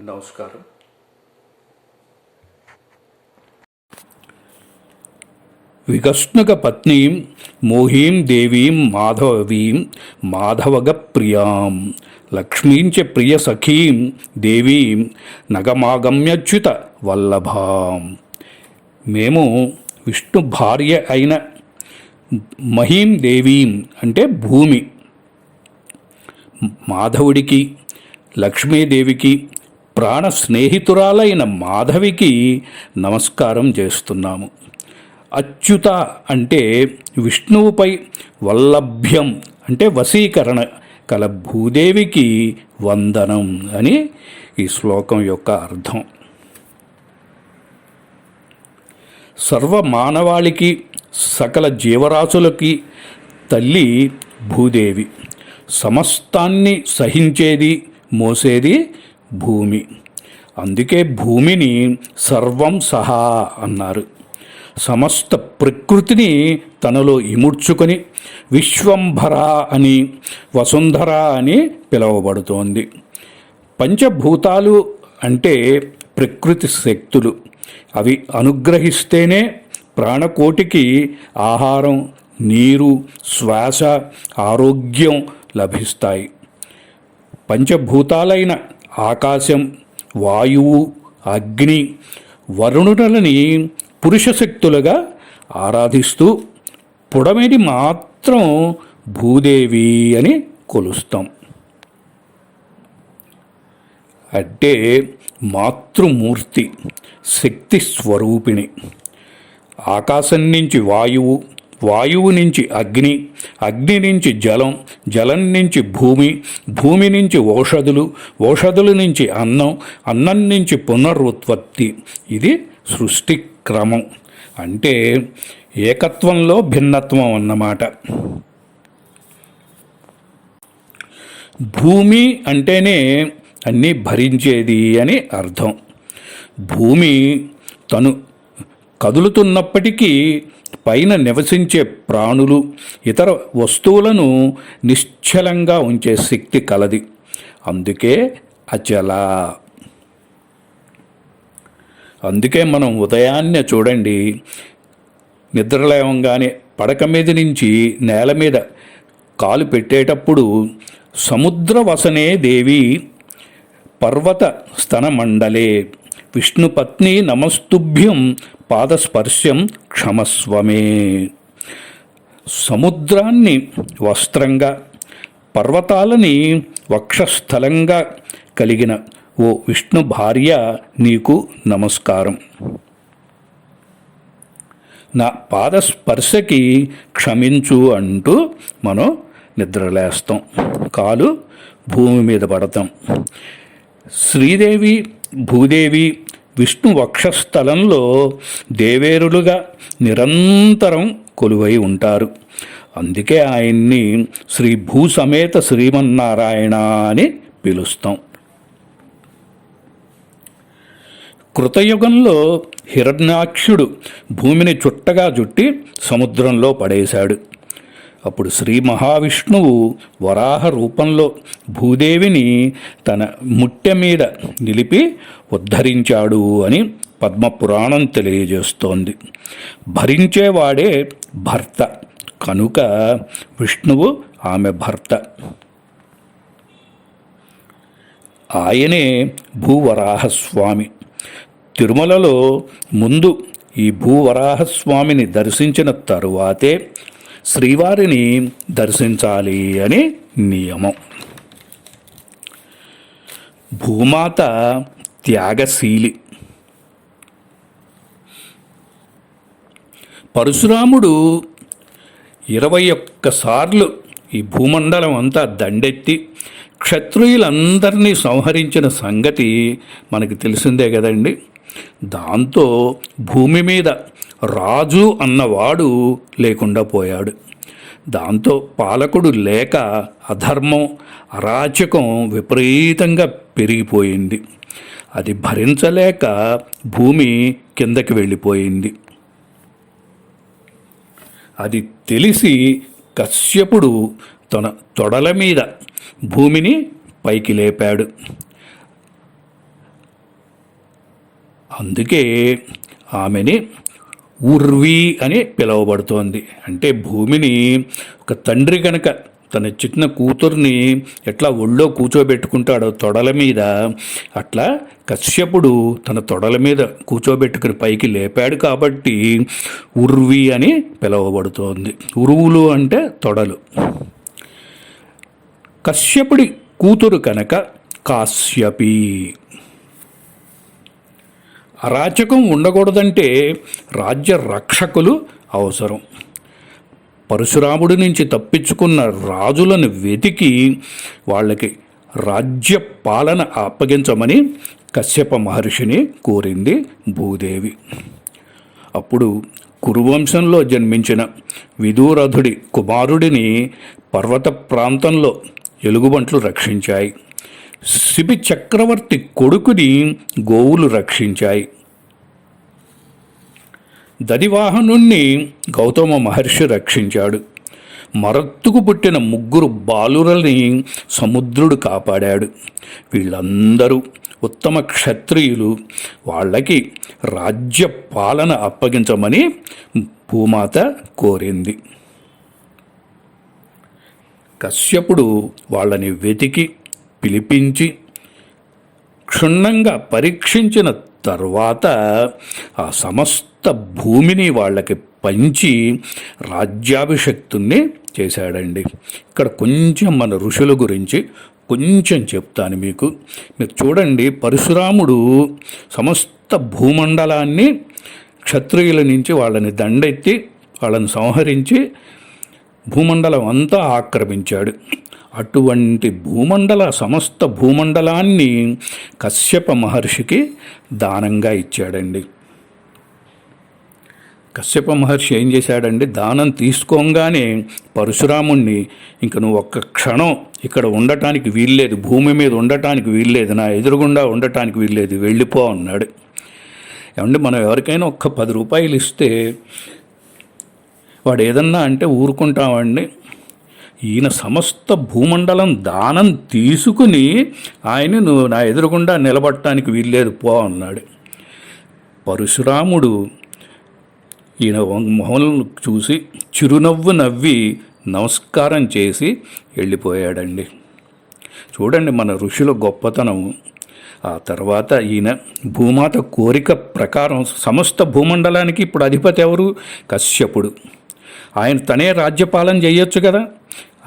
నమస్కారం. విగష్ణుక పత్నీం మోహీం దేవీం మాధవీం మాధవగ ప్రియాం లక్ష్మీంచ ప్రియ సఖీం దేవీం నగమాగమ్యచ్యుత వల్లభాం. మేము విష్ణు భార్య అయిన మహీం దేవీం అంటే భూమి. మాధవుడికి లక్ష్మీదేవికి ప్రాణ స్నేహితురాలైన మాధవికి నమస్కారం చేస్తున్నాము. అచ్యుత అంటే విష్ణువుపై వల్లభ్యం అంటే వశీకరణ కల భూదేవికి వందనం అని ఈ శ్లోకం యొక్క అర్థం. సర్వ మానవాళికి సకల జీవరాశులకి తల్లి భూదేవి. సమస్తాన్ని సహించేది మోసేది భూమి. అందుకే భూమిని సర్వం సహా అన్నారు. సమస్త ప్రకృతిని తనలో ఇముడ్చుకొని విశ్వంభర అని వసుంధర అని పిలువబడుతోంది. పంచభూతాలు అంటే ప్రకృతి శక్తులు. అవి అనుగ్రహిస్తేనే ప్రాణకోటికి ఆహారం నీరు శ్వాస ఆరోగ్యం లభిస్తాయి. పంచభూతాలైన ఆకాశం వాయువు అగ్ని వరుణులని పురుష శక్తులుగా ఆరాధిస్తూ పుడమిడి మాత్రం భూదేవి అని కొలుస్తాం. అంటే మాతృమూర్తి శక్తి స్వరూపిణి. ఆకాశం నుంచి వాయువు వాయువు నుంచి అగ్ని అగ్ని నుంచి జలం జలం నుంచి భూమి భూమి నుంచి ఔషధులు ఔషధుల నుంచి అన్నం అన్నం నుంచి పునరుత్పత్తి. ఇది సృష్టి క్రమం. అంటే ఏకత్వంలో భిన్నత్వం అన్నమాట. భూమి అంటేనే అన్నీ భరించేది అని అర్థం. భూమి తను కదులుతున్నప్పటికీ పైన నివసించే ప్రాణులు ఇతర వస్తువులను నిశ్చలంగా ఉంచే శక్తి కలది. అందుకే అచల. అందుకే మనం ఉదయాన్నే చూడండి నిద్రలేవంగానే పడక మీద నుంచి నేల మీద కాలు పెట్టేటప్పుడు సముద్ర వసనే దేవి పర్వత స్తనమండలే విష్ణుపత్ని నమస్తుభ్యం పాదస్పర్శం క్షమస్వమే. సముద్రాన్ని వస్త్రంగా పర్వతాలని వక్షస్థలంగా కలిగిన ఓ విష్ణు భార్య నీకు నమస్కారం. నా పాదస్పర్శకి క్షమించు అంటూ మనం నిద్రలేస్తాం. కాలు భూమి మీద పడతాం. శ్రీదేవి భూదేవి విష్ణు వక్షస్థలంలో దేవేరులుగా నిరంతరం కొలువై ఉంటారు. అందుకే ఆయన్ని శ్రీ భూసమేత శ్రీమన్నారాయణ అని పిలుస్తాం. కృతయుగంలో హిరణ్యాక్షుడు భూమిని చుట్టగా చుట్టి సముద్రంలో పడేశాడు. అప్పుడు శ్రీ మహావిష్ణువు వరాహ రూపంలో భూదేవిని తన ముట్టె మీద నిలిపి ఉద్ధరించాడు అని పద్మపురాణం తెలియజేస్తోంది. భరించేవాడే భర్త కనుక విష్ణువు ఆమె భర్త. ఆయనే భూవరాహస్వామి. తిరుమలలో ముందు ఈ భూవరాహస్వామిని దర్శించిన తరువాతే శ్రీవారిని దర్శించాలి అని నియమం. భూమాత త్యాగశీలి. పరశురాముడు ఇరవై ఒక్కసార్లు ఈ భూమండలం అంతా దండెత్తి క్షత్రియులందరినీ సంహరించిన సంగతి మనకి తెలిసిందే కదండి. దాంతో భూమి మీద రాజు అన్నవాడు లేకుండా పోయాడు. దాంతో పాలకుడు లేక అధర్మం అరాచకం విపరీతంగా పెరిగిపోయింది. అది భరించలేక భూమి కిందకి వెళ్ళిపోయింది. అది తెలిసి కశ్యపుడు తన తొడల మీద భూమిని పైకి లేపాడు. అందుకే ఆమెని ఉర్వి అని పిలువబడుతోంది. అంటే భూమిని ఒక తండ్రి కనుక తన చిన్న కూతుర్ని ఎట్లా ఒళ్ళో కూర్చోబెట్టుకుంటాడో తొడల మీద అట్లా కశ్యపుడు తన తొడల మీద కూర్చోబెట్టుకుని పైకి లేపాడు కాబట్టి ఉర్వి అని పిలువబడుతోంది. ఉరువులు అంటే తొడలు. కశ్యపుడి కూతురు కనుక కాశ్యపి అరాచకం ఉండకూడదంటే రాజ్య రక్షకులు అవసరం. పరశురాముడి నుంచి తప్పించుకున్న రాజులను వెతికి వాళ్ళకి రాజ్య పాలన అప్పగించమని కశ్యప మహర్షిని కోరింది భూదేవి. అప్పుడు కురువంశంలో జన్మించిన విదూరథుడి కుమారుడిని పర్వత ప్రాంతంలో ఎలుగుబంట్లు రక్షించాయి. శిబి చక్రవర్తి కొడుకుని గోవులు రక్షించాయి. దదివాహనుణ్ణి గౌతమ మహర్షి రక్షించాడు. మరత్తుకు పుట్టిన ముగ్గురు బాలురల్ని సముద్రుడు కాపాడాడు. వీళ్ళందరూ ఉత్తమ క్షత్రియులు. వాళ్ళకి రాజ్య పాలన అప్పగించమని భూమాత కోరింది. కశ్యపుడు వాళ్ళని వెతికి పిలిపించి క్షుణ్ణంగా పరీక్షించిన తర్వాత ఆ సమస్త భూమిని వాళ్ళకి పంచి రాజ్యాభిషక్తుణ్ణి చేశాడండి. ఇక్కడ కొంచెం మన ఋషుల గురించి కొంచెం చెప్తాను మీకు. మీరు చూడండి పరశురాముడు సమస్త భూమండలాన్ని క్షత్రియుల నుంచి వాళ్ళని దండెత్తి వాళ్ళని సంహరించి భూమండలం అంతా ఆక్రమించాడు. అటువంటి భూమండల సమస్త భూమండలాన్ని కశ్యప మహర్షికి దానంగా ఇచ్చాడండి. కశ్యప మహర్షి ఏం చేశాడండి? దానం తీసుకోగానే పరశురాముణ్ణి ఇంక నువ్వు ఒక్క క్షణం ఇక్కడ ఉండటానికి వీల్లేదు భూమి మీద ఉండటానికి వీల్లేదు నా ఎదురుగుండా ఉండటానికి వీల్లేదు వెళ్ళిపో అన్నాడు. ఏమంటే మనం ఎవరికైనా ఒక్క పది రూపాయలు ఇస్తే వాడు ఏదన్నా అంటే ఊరుకుంటామండి. ఈయన సమస్త భూమండలం దానం తీసుకుని ఆయన నువ్వు నా ఎదురుగుండా నిలబడటానికి వీల్లేదు పో అన్నాడు. పరశురాముడు ఈయన మొహం చూసి చిరునవ్వు నవ్వి నమస్కారం చేసి వెళ్ళిపోయాడండి. చూడండి మన ఋషుల గొప్పతనం. ఆ తర్వాత ఈయన భూమాత కోరిక ప్రకారం సమస్త భూమండలానికి ఇప్పుడు అధిపతి ఎవరు? కశ్యపుడు. ఆయన తనే రాజ్యపాలన చేయొచ్చు కదా?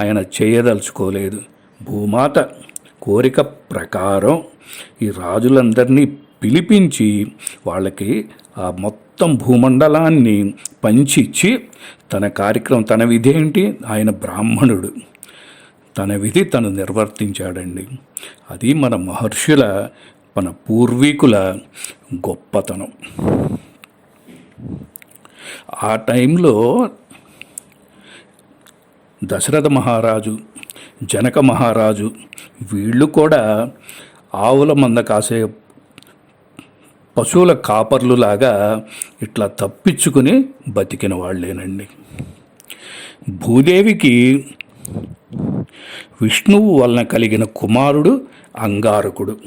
ఆయన చేయదలుచుకోలేదు. భూమాత కోరిక ప్రకారం ఈ రాజులందరినీ పిలిపించి వాళ్ళకి ఆ మొత్తం భూమండలాన్ని పంచిచ్చి తన కార్యక్రమం తన విధి ఏంటి? ఆయన బ్రాహ్మణుడు. తన విధి తను నిర్వర్తించాడండి. అది మన మహర్షుల మన పూర్వీకుల గొప్పతనం. ఆ టైంలో దశరథ మహారాజు జనక మహారాజు వీళ్ళు కూడా ఆవుల మంద కాసే పశువుల కాపర్లులాగా ఇట్లా తప్పించుకుని బతికిన వాళ్ళేనండి. భూదేవికి విష్ణువు వలన కలిగిన కుమారుడు అంగారకుడు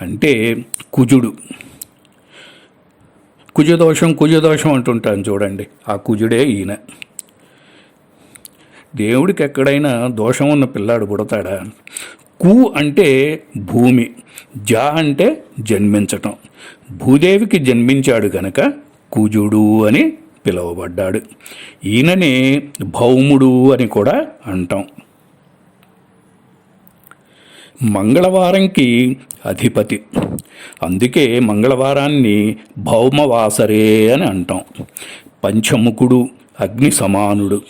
అంటే కుజుడు. కుజదోషం కుజదోషం అంటుంటాను చూడండి ఆ కుజుడే ఈయన. దేవుడికి ఎక్కడైనా దోషం ఉన్న పిల్లాడు పుడతాడా? కు అంటే భూమి జా అంటే జన్మించటం. భూదేవికి జన్మించాడు గనక కుజుడు అని పిలువబడ్డాడు. ఈయననే భౌముడు అని కూడా అంటాం. మంగళవారంకి అధిపతి. అందుకే మంగళవారాన్ని భౌమవాసరే అని అంటాం. పంచముఖుడు అగ్ని సమానుడు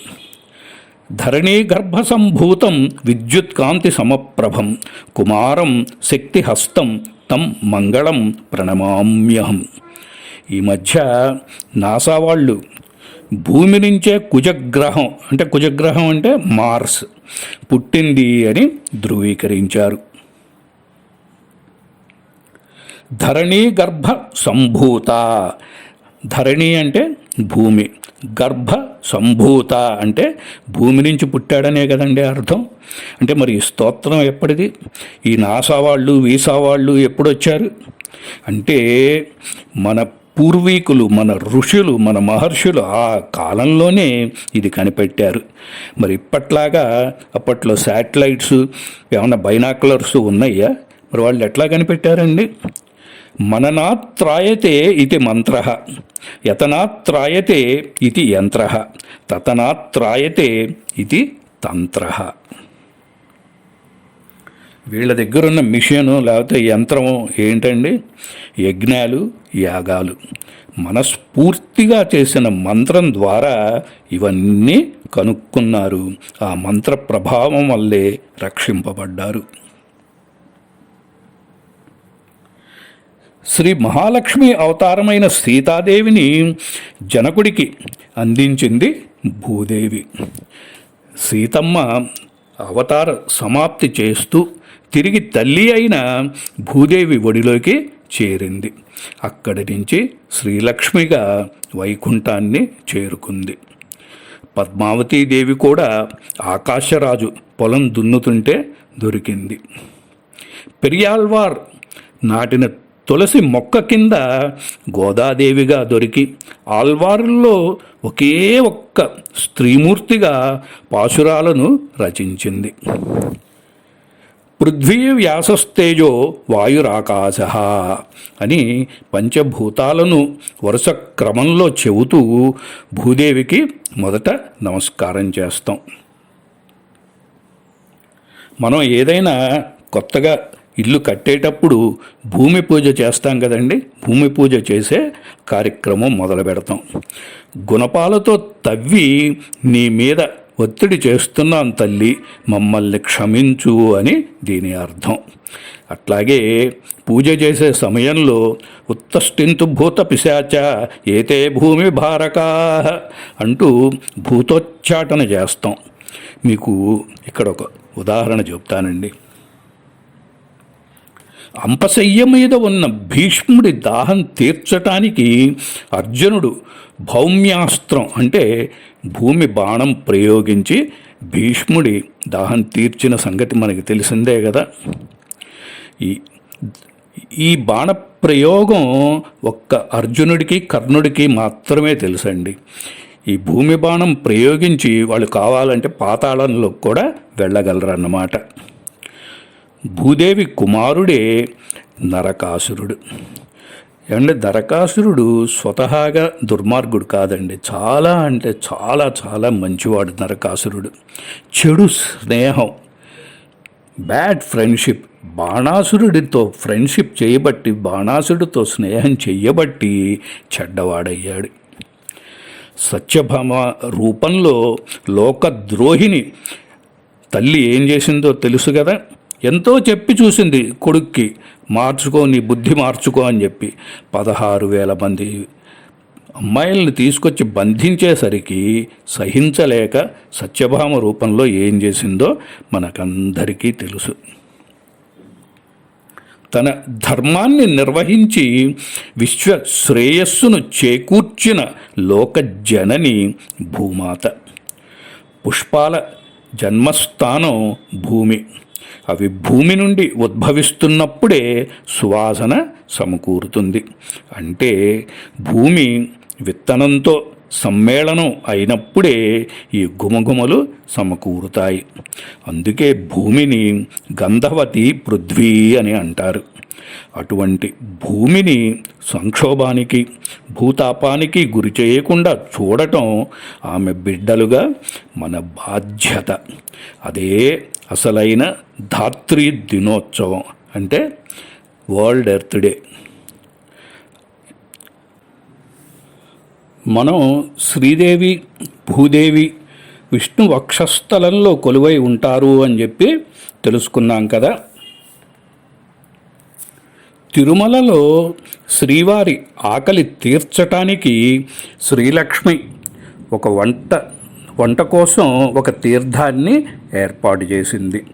ధరణీ గర్భసంభూతం విద్యుత్కాంతి సమప్రభం కుమారం శక్తిహస్తం తం మంగళం ప్రణమామ్యహం. ఈ మధ్య నాసా వాళ్ళు భూమి నుంచే కుజగ్రహం అంటే కుజగ్రహం అంటే మార్స్ పుట్టింది అని ధృవీకరించారు. ధరణీ గర్భ సంభూత ధరణి అంటే భూమి. గర్భ సంభూత అంటే భూమి నుంచి పుట్టాడనే కదండి అర్థం. అంటే మరి ఈ స్తోత్రం ఎప్పటిది? ఈ నాసా వాళ్ళు వీసా వాళ్ళు ఎప్పుడు వచ్చారు అంటే మన పూర్వీకులు మన ఋషులు మన మహర్షులు ఆ కాలంలోనే ఇది కనిపెట్టారు. మరి ఇప్పట్లాగా అప్పట్లో శాటిలైట్స్ ఏమైనా బైనాకులర్స్ ఉన్నాయా? మరి వాళ్ళు ఎట్లా కనిపెట్టారండి? మననాత్రాయతే ఇది మంత్ర యతనాత్రాయతే ఇది యంత్ర తతనాత్రాయతే ఇది తంత్ర. వీళ్ళ దగ్గర ఉన్న మిషను లేకపోతే యంత్రము ఏంటండి? యజ్ఞాలు యాగాలు. మనస్ఫూర్తిగా చేసిన మంత్రం ద్వారా ఇవన్నీ కనుక్కున్నారు. ఆ మంత్ర ప్రభావం వల్లే రక్షింపబడ్డారు. శ్రీ మహాలక్ష్మి అవతారమైన సీతాదేవిని జనకుడికి అందించింది భూదేవి. సీతమ్మ అవతార సమాప్తి చేస్తూ తిరిగి తల్లి అయిన భూదేవి ఒడిలోకి చేరింది. అక్కడి నుంచి శ్రీలక్ష్మిగా వైకుంఠాన్ని చేరుకుంది. పద్మావతీదేవి కూడా ఆకాశరాజు పొలం దున్నుతుంటే దొరికింది. పెరియాల్వార్ నాటిన తులసి మొక్క కింద గోదాదేవిగా దొరికి ఆల్వారుల్లో ఒకే ఒక్క స్త్రీమూర్తిగా పాశురాలను రచించింది. పృథ్వీ వ్యాసస్తేజో వాయురాకాశ అని పంచభూతాలను వరుస క్రమంలో చెబుతూ భూదేవికి మొదట నమస్కారం చేస్తాం. మనం ఏదైనా కొత్తగా ఇల్లు కట్టేటప్పుడు భూమి పూజ చేస్తాం కదండి. భూమి పూజ చేసే కార్యక్రమం మొదలు పెడతాం. గుణపాలతో తవ్వి నీ మీద ఒత్తిడి చేస్తున్నాను తల్లి మమ్మల్ని క్షమించు అని దీని అర్థం. అట్లాగే పూజ చేసే సమయంలో ఉత్తష్టింతు భూత పిశాచ ఏతే భూమి భారకా అంటూ భూతోచ్చాటన చేస్తాం. మీకు ఇక్కడ ఒక ఉదాహరణ చెప్తానండి. అంపశయ్య మీద ఉన్న భీష్ముడి దాహం తీర్చటానికి అర్జునుడు భౌమ్యాస్త్రం అంటే భూమి బాణం ప్రయోగించి భీష్ముడి దాహం తీర్చిన సంగతి మనకి తెలిసిందే కదా. ఈ ఈ బాణ ప్రయోగం ఒక్క అర్జునుడికి కర్ణుడికి మాత్రమే తెలుసండి. ఈ భూమి బాణం ప్రయోగించి వాళ్ళు కావాలంటే పాతాళంలో కూడా వెళ్ళగలరన్నమాట. భూదేవి కుమారుడే నరకాసురుడు. ఏమంటే నరకాసురుడు స్వతహాగా దుర్మార్గుడు కాదండి. చాలా అంటే చాలా చాలా మంచివాడు నరకాసురుడు. చెడు స్నేహం బ్యాడ్ ఫ్రెండ్షిప్ బాణాసురుడితో ఫ్రెండ్షిప్ చేయబట్టి బాణాసురుడితో స్నేహం చేయబట్టి చెడ్డవాడయ్యాడు. సత్యభామ రూపంలో లోకద్రోహిని తల్లి ఏం చేసిందో తెలుసు కదా? ఎంతో చెప్పి చూసింది కొడుక్కి మార్చుకో నీ బుద్ధి మార్చుకో అని చెప్పి. పదహారు వేల మంది అమ్మాయిల్ని తీసుకొచ్చి బంధించేసరికి సహించలేక సత్యభామ రూపంలో ఏం చేసిందో మనకందరికీ తెలుసు. తన ధర్మాన్ని నిర్వహించి విశ్వ శ్రేయస్సును చేకూర్చిన లోకజనని భూమాత. పుష్పాల జన్మస్థానం భూమి. అవి భూమి నుండి ఉద్భవిస్తున్నప్పుడే సువాసన సమకూరుతుంది. అంటే భూమి విత్తనంతో సమ్మేళనం అయినప్పుడే ఈ గుమగుమలు సమకూరుతాయి. అందుకే భూమిని గంధవతి పృథ్వీ అని అంటారు. అటువంటి భూమిని సంక్షోభానికి భూతాపానికి గురి చేయకుండా చూడటం ఆమె బిడ్డలుగా మన బాధ్యత. అదే అసలైన ధాత్రి దినోత్సవం అంటే వరల్డ్ ఎర్త్ డే. మనం శ్రీదేవి భూదేవి విష్ణు వక్షస్థలంలో కొలువై ఉంటారు అని చెప్పి తెలుసుకున్నాం కదా. తిరుమలలో శ్రీవారి ఆకలి తీర్చటానికి శ్రీలక్ష్మి ఒక వంట వంట కోసం ఒక తీర్థాన్ని ఏర్పాటు చేసింది.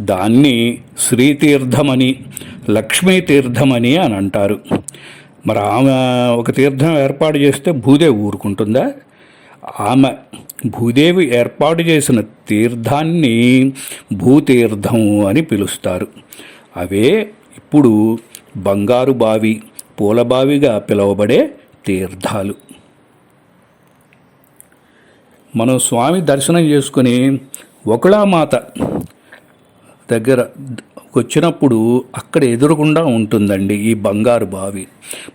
దాన్ని శ్రీతీర్థమని లక్ష్మీ తీర్థమని అని అంటారు. మరి ఆమె ఒక తీర్థం ఏర్పాటు చేస్తే భూదేవి ఊరుకుంటుందా? ఆమె భూదేవి ఏర్పాటు చేసిన తీర్థాన్ని భూతీర్థం అని పిలుస్తారు. అవే ఇప్పుడు బంగారు బావి పూలబావిగా పిలువబడే తీర్థాలు. మనం స్వామి దర్శనం చేసుకుని ఒకళామాత దగ్గర వచ్చినప్పుడు అక్కడ ఎదురుగుండా ఉంటుందండి ఈ బంగారు బావి.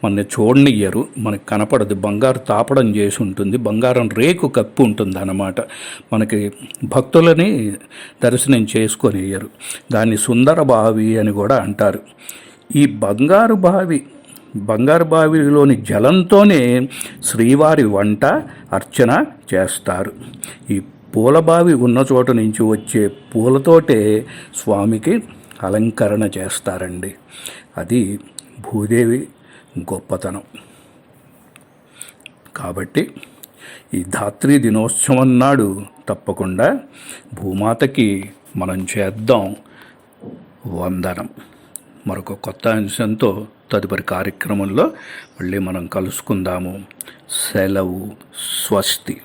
మన చూడనియ్యరు మనకి కనపడదు. బంగారు తాపడం చేసి ఉంటుంది బంగారం రేకు కప్పి ఉంటుంది అన్నమాట మనకి భక్తులని దర్శనం చేసుకొనియ్యరు. దాన్ని సుందర బావి అని కూడా అంటారు. ఈ బంగారు బావి బంగారు బావిలోని జలంతోనే శ్రీవారి వంట అర్చన చేస్తారు. ఈ పూలబావి ఉన్న చోట నుంచి వచ్చే పూలతోటే స్వామికి అలంకరణ చేస్తారండి. అది భూదేవి గొప్పతనం. కాబట్టి ఈ ధాత్రి దినోత్సవం నాడు తప్పకుండా భూమాతకి మనం చేద్దాం వందనం. మరొక కొత్త అంశంతో తదుపరి కార్యక్రమంలో మళ్ళీ మనం కలుసుకుందాము. సెలవు స్వస్తి.